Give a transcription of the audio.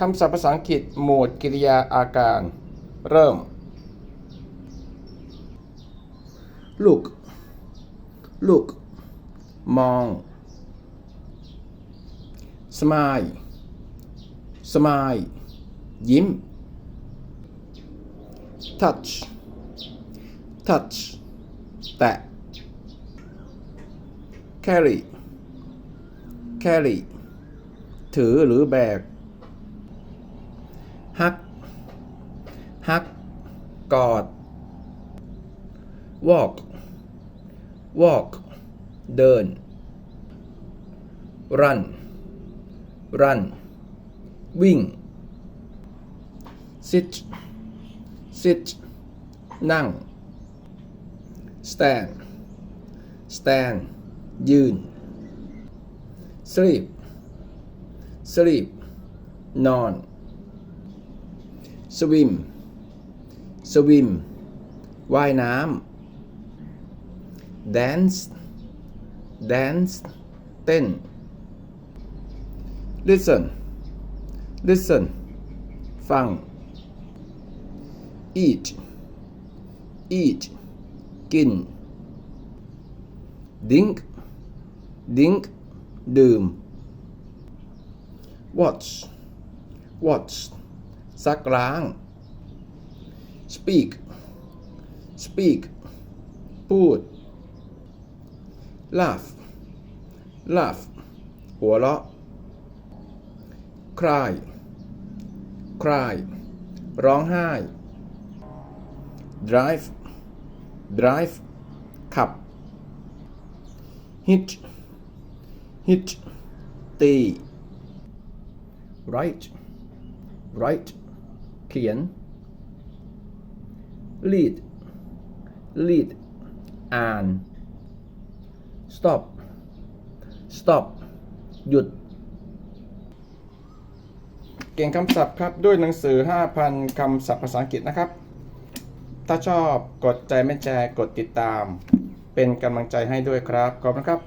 คำศัพท์ภาษาอังกฤษหมวดกริยาอาการ เริ่ม look look มอง smile smile ยิ้ม touch touch แตะ carry carry ถือหรือแบก ฮัก ฮัก กอด walk walk เดิน run run วิ่ง sit sit นั่ง stand stand ยืน sleep sleep นอน swim swim ว่ายน้ำ dance dance เต้น listen listen ฟัง eat eat กิน drink drink ดื่ม watch watch ซักล้าง speak speak พูด laugh laugh หัวเราะ cry cry ร้องไห้ drive drive ขับ hit hit ตี write write เขียน lead lead อ่าน stop stop หยุด เก่งคำศัพท์ครับ ด้วยหนังสือ 5,000 คำศัพท์ภาษาอังกฤษนะครับ ถ้าชอบกดใจไม่แชร์กดติดตาม เป็นกำลังใจให้ด้วยครับ ขอบคุณครับ